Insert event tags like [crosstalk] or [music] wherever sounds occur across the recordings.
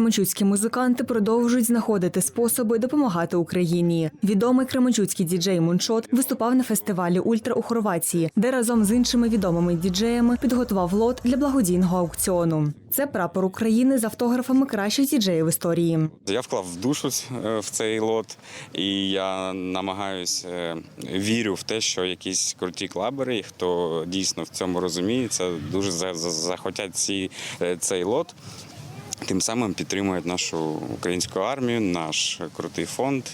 Кременчуцькі музиканти продовжують знаходити способи допомагати Україні. Відомий кременчуцький діджей Муншот виступав на фестивалі Ультра у Хорватії, де разом з іншими відомими діджеями підготував лот для благодійного аукціону. Це прапор України з автографами кращих діджеїв історії. Я вклав душу е, в цей лот, і я намагаюсь е, вірю в те, що якісь круті клабери, хто дійсно в цьому розуміється, дуже за- за- захотять ці, е, цей лот. Тим самим підтримують нашу українську армію, наш крутий фонд,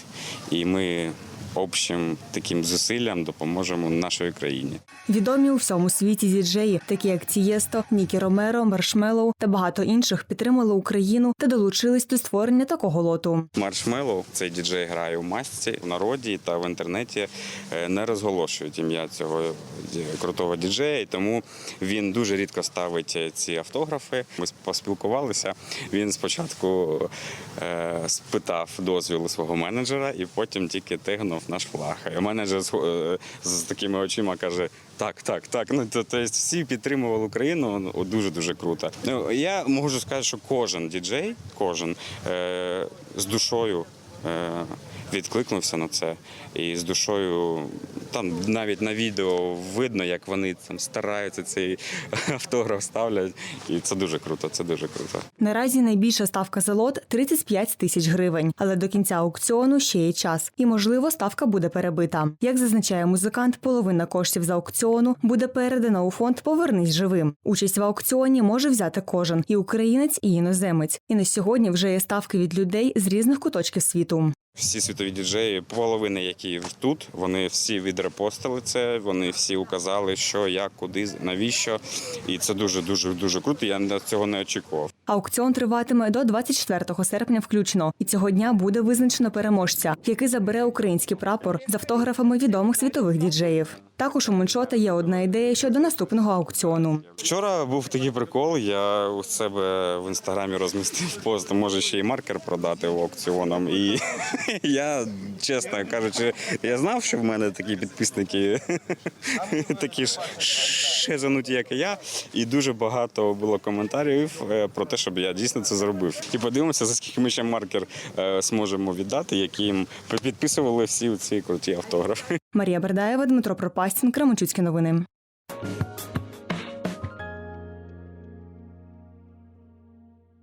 і ми общим таким зусиллям допоможемо нашій країні. Відомі у всьому світі діджеї, такі як Тієсто, Нікі Ромеро, Маршмеллоу та багато інших, підтримали Україну та долучились до створення такого лоту. Маршмеллоу, цей діджей грає у масці в народі та в інтернеті е, не розголошують ім'я цього крутого діджея, і тому він дуже рідко ставить е, ці автографи. Ми поспілкувалися. Він спочатку е, спитав дозвіл у свого менеджера, і потім тільки тегнув наш флаг. І менеджер з, е, з такими очима каже: так, так, так. Ну то, то всі підтримували Україну. Ну, дуже дуже круто. Ну я можу сказати, що кожен діджей, кожен е, з душою. Е, Відкликнувся на це і з душою там навіть на відео видно, як вони там стараються цей [laughs] автограф ставлять, і це дуже круто. Це дуже круто. Наразі найбільша ставка за лот 35 тисяч гривень, але до кінця аукціону ще є час, і можливо ставка буде перебита. Як зазначає музикант, половина коштів за аукціону буде передана у фонд Повернись живим. Участь в аукціоні може взяти кожен і українець, і іноземець. І на сьогодні вже є ставки від людей з різних куточків світу. Всі світові діджеї, половини, які тут, вони всі відрепостили це. Вони всі указали, що, як, куди, навіщо. І це дуже дуже дуже круто. Я цього не очікував. Аукціон триватиме до 24 серпня включно, і цього дня буде визначено переможця, який забере український прапор з автографами відомих світових діджеїв. Також у Мончота є одна ідея щодо наступного аукціону. Вчора був такий прикол. Я у себе в інстаграмі розмістив пост, може ще й маркер продати аукціоном. І [laughs] я, чесно кажучи, я знав, що в мене такі підписники [laughs] такі ж шезануті, як і я. І дуже багато було коментарів е, про те, щоб я дійсно це зробив. І подивимося, за скільки ми ще маркер е, зможемо віддати, яким підписували всі ці круті автографи. Марія Бердаєва, Дмитро Пропастін, Кременчуцькі новини.